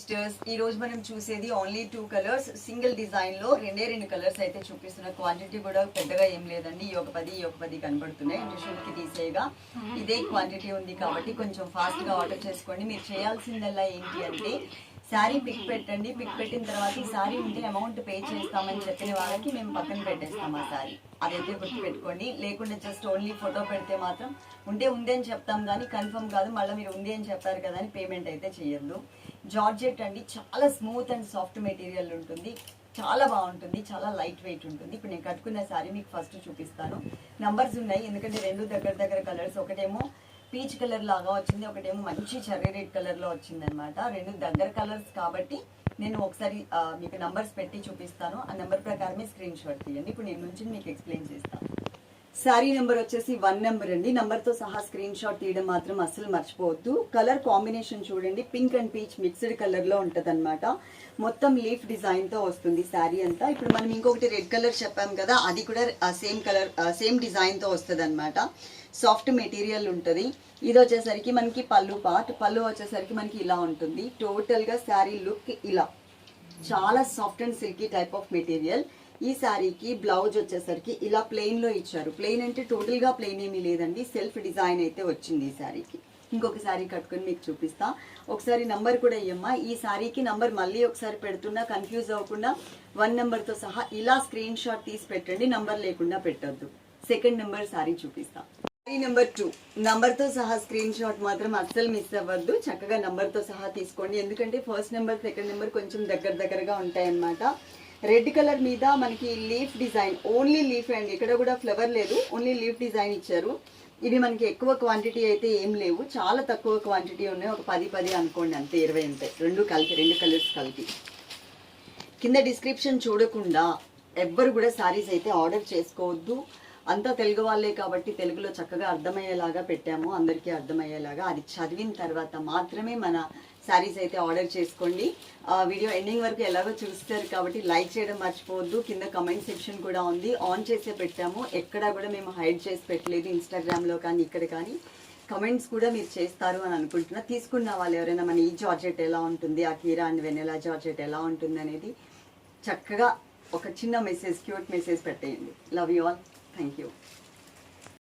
Sisters ఈ రోజు మనం చూసేది ఓన్లీ టూ కలర్స్ సింగిల్ డిజైన్లో రెండే రెండు కలర్స్ అయితే చూపిస్తున్న క్వాంటిటీ కూడా పెద్దగా ఏం లేదండి. ఈ ఒక పది ఈ ఒక పది కనబడుతున్నాయి. అంటే షూట్కి తీసేయగా ఇదే క్వాంటిటీ ఉంది కాబట్టి కొంచెం ఫాస్ట్గా ఆర్డర్ చేసుకోండి. మీరు చేయాల్సిందల్లా ఏంటి అంటే శారీ పిక్ పెట్టండి. పిక్ పెట్టిన తర్వాత ఈ శారీ ఉంటే అమౌంట్ పే చేస్తామని చెప్పిన వాళ్ళకి మేము పక్కన పెట్టేస్తాం ఆ శారీ అదైతే గుర్తుపెట్టుకోండి. లేకుండా జస్ట్ ఓన్లీ ఫోటో పెడితే మాత్రం ఉంటే ఉంది అని చెప్తాం కానీ కన్ఫర్మ్ కాదు. మళ్ళీ మీరు ఉంది అని చెప్పారు కదా అని పేమెంట్ అయితే చేయొద్దు. జార్జెట్ అండి చాలా స్మూత్ అండ్ సాఫ్ట్ మెటీరియల్ ఉంటుంది. చాలా బాగుంటుంది చాలా లైట్ వెయిట్ ఉంటుంది. ఇప్పుడు నేను కట్టుకున్న శారీ మీకు ఫస్ట్ చూపిస్తాను. నంబర్స్ ఉన్నాయి ఎందుకంటే రెండు దగ్గర దగ్గర కలర్స్ ఒకటేమో పీచ్ కలర్ లాగా వచ్చింది ఒకటేమో మంచి చెర్రీ రెడ్ కలర్లో వచ్చింది అనమాట రెండు దగ్గర కలర్స్ కాబట్టి నేను ఒకసారి మీకు నంబర్స్ పెట్టి చూపిస్తాను. ఆ నెంబర్ ప్రకారమే స్క్రీన్ షాట్ తీయండి. ఇప్పుడు నేను నుంచి మీకు ఎక్స్ప్లెయిన్ చేస్తాను. శారీ నెంబర్ వచ్చేసి వన్ నెంబర్ అండి. నెంబర్తో సహా స్క్రీన్ షాట్ తీయడం మాత్రం అస్సలు మర్చిపోవద్దు. కలర్ కాంబినేషన్ చూడండి. పింక్ అండ్ పీచ్ మిక్స్డ్ కలర్లో ఉంటుందన్నమాట. మొత్తం లీఫ్ డిజైన్తో వస్తుంది శారీ అంతా. ఇప్పుడు మనం ఇంకొకటి రెడ్ కలర్ చెప్పాం కదా అది కూడా సేమ్ కలర్ సేమ్ డిజైన్తో వస్తుంది అనమాట సాఫ్ట్ మెటీరియల్ ఉంటుంది. ఇది వచ్చేసరికి మనకి పళ్ళు పార్ట్ పళ్ళు వచ్చేసరికి మనకి ఇలా ఉంటుంది. టోటల్గా శారీ లుక్ ఇలా. చాలా soft and silky type of material ఈ శారీకి బ్లౌజ్ వచ్చేసరికి ఇలా ప్లెయిన్లో ఇచ్చారు. ప్లెయిన్ అంటే టోటల్గా ప్లెయిన్ ఏమీ లేదండి. సెల్ఫ్ డిజైన్ అయితే వచ్చింది ఈ శారీకి. ఇంకొక శారీ కట్టుకొని మీకు చూపిస్తా. ఒకసారి నంబర్ కూడా ఇయ్యమ్మా. ఈ శారీకి నంబర్ మళ్ళీ ఒకసారి పెడుతున్నా కన్ఫ్యూజ్ అవ్వకుండా వన్ నెంబర్తో సహా ఇలా స్క్రీన్ షాట్ తీసి పెట్టండి. నంబర్ లేకుండా పెట్టద్దు. సెకండ్ నెంబర్ శారీ చూపిస్తా. శారీ నెంబర్ టూ నంబర్తో సహా స్క్రీన్ షాట్ మాత్రం అస్సలు మిస్ అవ్వద్దు. చక్కగా నంబర్తో సహా తీసుకోండి. ఎందుకంటే ఫస్ట్ నెంబర్ సెకండ్ నెంబర్ కొంచెం దగ్గర దగ్గరగా ఉంటాయన్నమాట. రెడ్ కలర్ మీద మనకి లీఫ్ డిజైన్ ఓన్లీ లీఫ్ అండి. ఇక్కడ కూడా ఫ్లవర్ లేదు ఓన్లీ లీఫ్ డిజైన్ ఇచ్చారు. ఇవి మనకి ఎక్కువ క్వాంటిటీ అయితే ఏం లేవు. చాలా తక్కువ క్వాంటిటీ ఉన్నాయి. ఒక పది పది అనుకోండి అంతే ఇరవై అంతే. రెండు కలిపి రెండు కలర్స్ కలిపి. కింద డిస్క్రిప్షన్ చూడకుండా ఎవ్వరు కూడా శారీస్ అయితే ఆర్డర్ చేసుకోవద్దు. అంతా తెలుగు వాళ్ళే కాబట్టి తెలుగులో చక్కగా అర్థమయ్యేలాగా పెట్టాము. అందరికీ అర్థమయ్యేలాగా. అది చదివిన తర్వాత మాత్రమే మన శారీస్ అయితే ఆర్డర్ చేసుకోండి. వీడియో ఎండింగ్ వరకు ఎలాగో చూస్తారు కాబట్టి లైక్ చేయడం మర్చిపోవద్దు. కింద కమెంట్ సెక్షన్ కూడా ఉంది. ఆన్ చేసే పెట్టాము. ఎక్కడా కూడా మేము హైడ్ చేసి పెట్టలేదు ఇన్స్టాగ్రామ్లో కానీ ఇక్కడ కానీ. కమెంట్స్ కూడా మీరు చేస్తారు అని అనుకుంటున్నా. తీసుకున్న వాళ్ళు ఎవరైనా మన ఈ జార్జెట్ ఎలా ఉంటుంది ఆ కీరా అండ్ వెనెలా జార్జెట్ ఎలా ఉంటుంది అనేది చక్కగా ఒక చిన్న మెసేజ్ క్యూట్ మెసేజ్ పెట్టేయండి. Love you all thank you